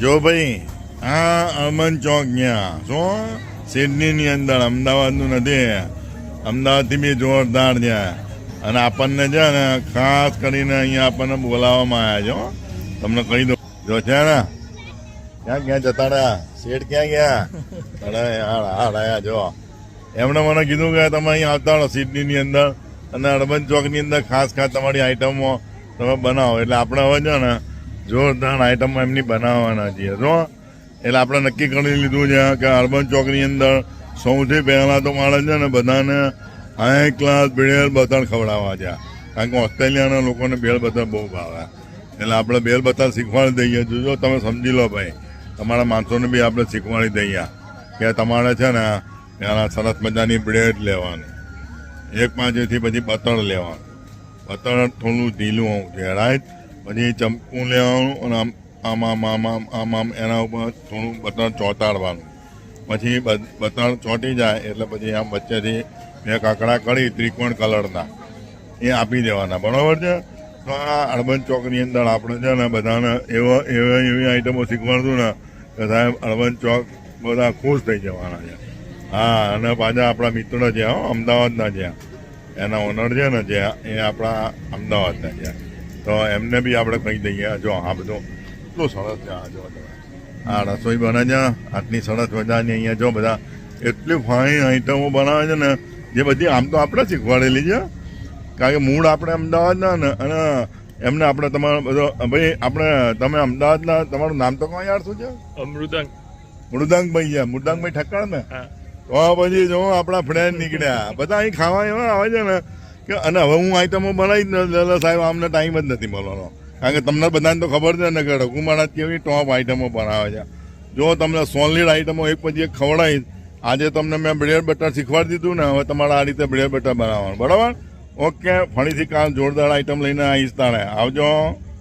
જો ભાઈ, આ અમન ચોક ત્યાં શું સિડનીની અંદર અમદાવાદનું નથી. અમદાવાદથી બી જોરદાર છે. અને આપણને છે ને, ખાસ કરીને અહીંયા આપણને બોલાવવામાં આવ્યા છે. તમને કહી દઉં. જો છે ને, ક્યાં ક્યાં જતા રહ્યા? શેઠ ક્યાં ગયા? અરે હાડ હા રહ્યા જો એમણે મને કીધું કે તમે અહીંયા આવતા રહો સિડનીની અંદર. અને અર્બન ચોકની અંદર ખાસ ખાસ તમારી આઈટમો તમે બનાવો. એટલે આપણે હવે છે ને જોરદાર આઈટમ એમની બનાવવાના છીએ. જો, એટલે આપણે નક્કી કરી લીધું છે કે અર્બન ચોકની અંદર સૌથી પહેલાં તો મારે છે ને બધાને હાઈ ક્લાસ ભેળ બતર ખવડાવવા છે. કારણ કે ઓસ્ટ્રેલિયાના લોકોને ભેળ બતર બહુ ભાવે. એટલે આપણે ભેળ બતર શીખવાડી દઈએ. જોજો તમે સમજી લો ભાઈ, તમારા માણસોને બી આપણે શીખવાડી દઈએ કે તમારે છે ને એના સરસ મજાની બ્રેડ લેવાની. એક પાંચેથી પછી બતર લેવાનું. બતર થોડું ઢીલું હોવું છે રાઈટ પછી ચમકું લેવાનું અને આમ આમ આમ આમ આમ આમ એના ઉપર થોડું બટણ ચોંટાડવાનું. પછી બ- બતર ચોંટી જાય એટલે પછી આમ વચ્ચેથી બે કાકડા કરી ત્રિકોણ કલરના. એ આપી દેવાના. બરાબર છે? તો આ અર્બન ચોકની અંદર આપણે છે ને બધાને એવા એવા એવી આઈટમો શીખવાડશું ને કે સાહેબ અર્બન ચોક બધા ખુશ થઈ જવાના છે. હા, અને પાછા આપણા મિત્રો છે અમદાવાદના છે. એના ઓનર છે ને જે, એ આપણા અમદાવાદના છે. તો એમને બી આપણે કહી દઈએ જો આ બધું એટલું સરસ છે આ જો આ રસોઈ બને છે આટલી સરસ મજાની અહીંયા જો બધા એટલી ફાઇન આઈટમો બનાવે છે ને જે બધી આમ તો આપણે શીખવાડેલી છે. કારણ કે મૂળ આપણે અમદાવાદના ને અને એમને આપણે તમારો બધો ભાઈ આપણે તમે અમદાવાદના તમારું નામ તો કહો યાર શું છે? અમૃતંગ. મૃદાંગભાઈ છે મૃદાંગભાઈ ઠક્કર ને? તો પછી જો આપણા ફ્રેન્ડ નીકળ્યા બધા અહીં ખાવા એવા આવે છે ને કે અને હવે હું આઈટમો બનાવી જ સાહેબ, આમને ટાઈમ જ નથી મળવાનો. કારણ કે તમને બધાને તો ખબર છે ને કે રઘુમાણા કેવી ટોપ આઈટમો બનાવે છે. જો તમને સોલિડ આઈટમો એક પછી એક ખવડાવીશ આજે તમને મેં બ્રેડ બટર શીખવાડી દીધું ને, હવે તમારે આ રીતે બ્રેડ બટર બનાવવાનું. બરાબર? ઓકે ફરીથી કાલ જોરદાર આઈટમ લઈને આવીશ તાણે. આવજો.